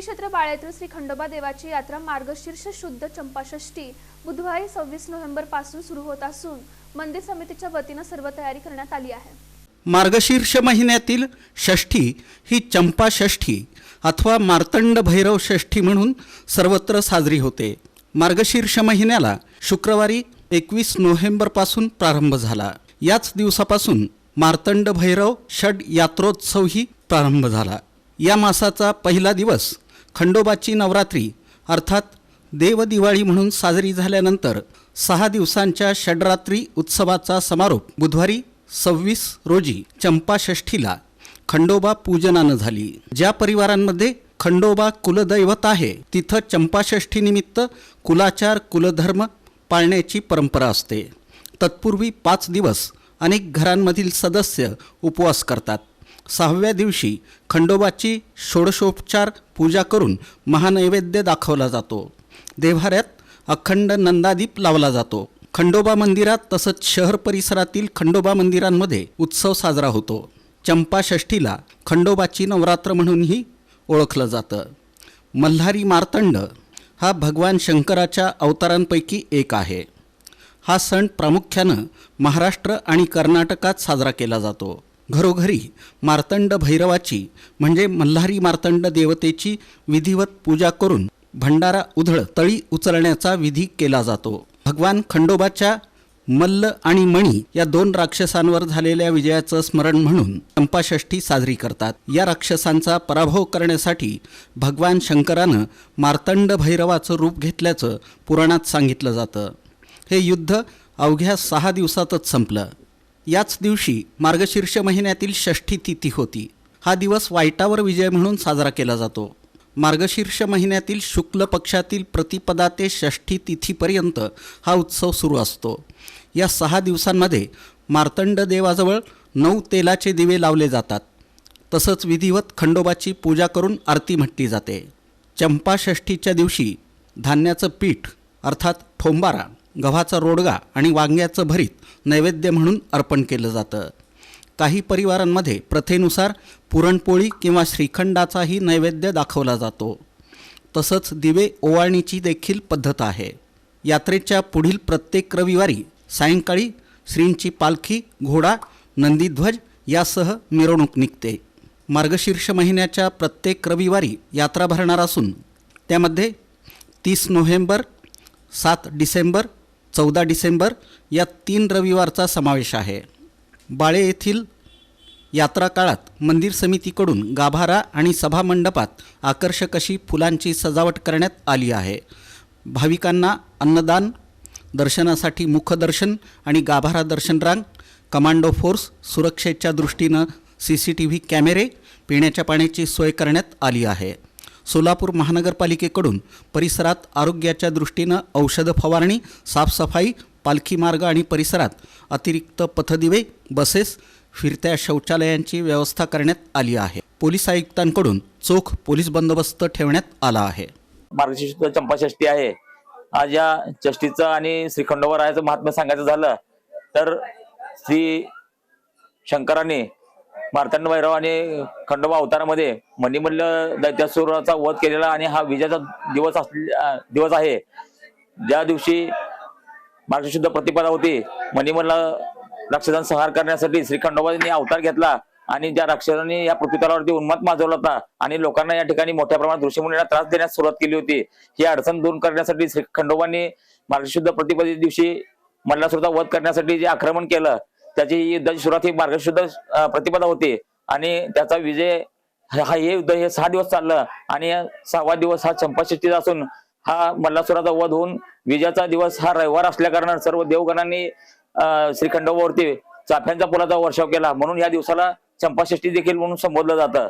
श्री क्षेत्र बाळे श्री खंडोबा देवाची यात्रा मार्गशीर्ष शुद्ध चंपाषष्ठी बुधवारी सव्वीस नोव्हेंबरपासून सुरू होत असून मंदिर समितीच्या वतीनं सर्व तयारी करण्यात आली आहे. मार्गशीर्ष महिन्यातील षष्ठी ही चंपा षष्ठी अथवा मार्तंड भैरव षष्ठी म्हणून सर्वत्र साजरी होते. मार्गशीर्ष महिन्याला शुक्रवारी एकवीस नोव्हेंबरपासून प्रारंभ झाला. याच दिवसापासून मार्तंड भैरव षड यात्रोत्सवही प्रारंभ झाला. या मासाचा पहिला दिवस खंडोबाची नवरात्री अर्थात देवदिवाळी म्हणून साजरी झाल्यानंतर सहा दिवसांच्या षडरात्री उत्सवाचा समारोप बुधवारी सव्वीस रोजी चंपाषष्ठीला खंडोबा पूजनानं झाली. ज्या परिवारांमध्ये खंडोबा कुलदैवत आहे तिथं चंपाषष्ठीनिमित्त कुलाचार कुलधर्म पाळण्याची परंपरा असते. तत्पूर्वी पाच दिवस अनेक घरांमधील सदस्य उपवास करतात. सहाव्या दिवशी खंडोबाची षोडशोपचार पूजा करून महानैवेद्य दाखवला जातो. देव्हाऱ्यात अखंड नंदादीप लावला जातो. खंडोबा मंदिरात तसंच शहर परिसरातील खंडोबा मंदिरांमध्ये उत्सव साजरा होतो. चंपाषष्ठीला खंडोबाची नवरात्र म्हणूनही ओळखलं जातं. मल्हारी मार्तंड हा भगवान शंकराच्या अवतारांपैकी एक आहे. हा सण प्रामुख्यानं महाराष्ट्र आणि कर्नाटकात साजरा केला जातो. घरोघरी मार्तंड भैरवाची म्हणजे मल्हारी मार्तंड देवतेची विधिवत पूजा करून भंडारा उधळ तळी उचलण्याचा विधी केला जातो. भगवान खंडोबाच्या मल्ल आणि मणी या दोन राक्षसांवर झालेल्या विजयाचं स्मरण म्हणून चंपाषष्ठी साजरी करतात. या राक्षसांचा पराभव करण्यासाठी भगवान शंकरानं मार्तंड भैरवाचं रूप घेतल्याचं पुराणात सांगितलं जातं. हे युद्ध अवघ्या सहा दिवसातच संपलं. याच दिवशी मार्गशीर्ष महिन्यातील षष्ठी तिथी होती. हा दिवस वाईटावर विजय म्हणून साजरा केला जातो. मार्गशीर्ष महिन्यातील शुक्ल पक्षातील प्रतिपदा ते षष्ठी तिथीपर्यंत हा उत्सव सुरू असतो. या सहा दिवसांमध्ये मार्तंड देवाजवळ नऊ तेलाचे दिवे लावले जातात. तसंच विधिवत खंडोबाची पूजा करून आरती म्हटली जाते. चंपाषष्ठीच्या दिवशी धान्याचं पीठ अर्थात ठोंबारा गव्हाचा रोडगा आणि वांग्याचं भरीत नैवेद्य म्हणून अर्पण केलं जातं. काही परिवारांमध्ये प्रथेनुसार पुरणपोळी किंवा श्रीखंडाचाही नैवेद्य दाखवला जातो. तसंच दिवे ओवाळणीची देखील पद्धत आहे. यात्रेच्या पुढील प्रत्येक रविवारी सायंकाळी श्रींची पालखी घोडा नंदीध्वज यासह मिरवणूक निघते. मार्गशीर्ष महिन्याच्या प्रत्येक रविवारी यात्रा भरणार असून त्यामध्ये तीस नोव्हेंबर सात डिसेंबर चौदा डिसेंबर या तीन रविवारचा समावेश आहे. बाळे येथील यात्रा काळात मंदिर समितीकडून गाभारा आणि सभामंडपात आकर्षक अशी फुलांची सजावट करण्यात आली आहे. भाविकांना अन्नदान दर्शनासाठी मुखदर्शन आणि गाभारा दर्शन रांग कमांडो फोर्स सुरक्षेच्या दृष्टीनं सी सी टी व्ही कॅमेरे पिण्याच्या पाण्याची सोय करण्यात आली आहे. सोलापूर महानगरपालिकेकडून परिसरात आरोग्याच्या दृष्टीनं औषध फवारणी साफसफाई पालखी मार्ग आणि परिसरात अतिरिक्त पथदिवे बसेस फिरत्या शौचालयांची व्यवस्था करण्यात आली आहे. पोलीस आयुक्तांकडून चोख पोलीस बंदोबस्त ठेवण्यात आला आहे. मार्गशीर्ष चंपाषष्टी आहे. आज या षष्टीचं आणि श्री रायाचं महात्म्य सांगायचं झालं तर श्री शंकराने मार्तंड भैरव आणि खंडोबा अवतारामध्ये मणिमल्ल दैत्यासुराचा वध केलेला आणि हा विजयाचा दिवस दिवस आहे. ज्या दिवशी मार्गशुद्ध प्रतिपदा होती मणिमल्ल राक्षसांचा संहार करण्यासाठी श्री खंडोबांनी अवतार घेतला आणि ज्या राक्षसांनी या पृथ्वीतलावरती उन्माद माजवला होता आणि लोकांना या ठिकाणी मोठ्या प्रमाणात ऋषीमुनीला त्रास देण्यास सुरुवात केली होती ही अडचण दूर करण्यासाठी श्री खंडोबांनी मार्गशुद्ध प्रतिपदे दिवशी मल्लासुरचा वध करण्यासाठी जे आक्रमण केलं त्याची ही युद्धाची सुरुवात ही मार्गशुद्ध प्रतिपदा होती. आणि त्याचा विजय हा हे युद्ध हे सहा दिवस चाललं. आणि सहावा दिवस हा चंपाषष्ठीचा असून हा मल्लासुराचा वध होऊन विजयाचा दिवस हा रविवार असल्याकारणाने सर्व देवगणांनी अं, चाफ्यांचा पुलाचा वर्षाव केला. म्हणून या दिवसाला चंपाषष्ठी देखील म्हणून संबोधलं जातं.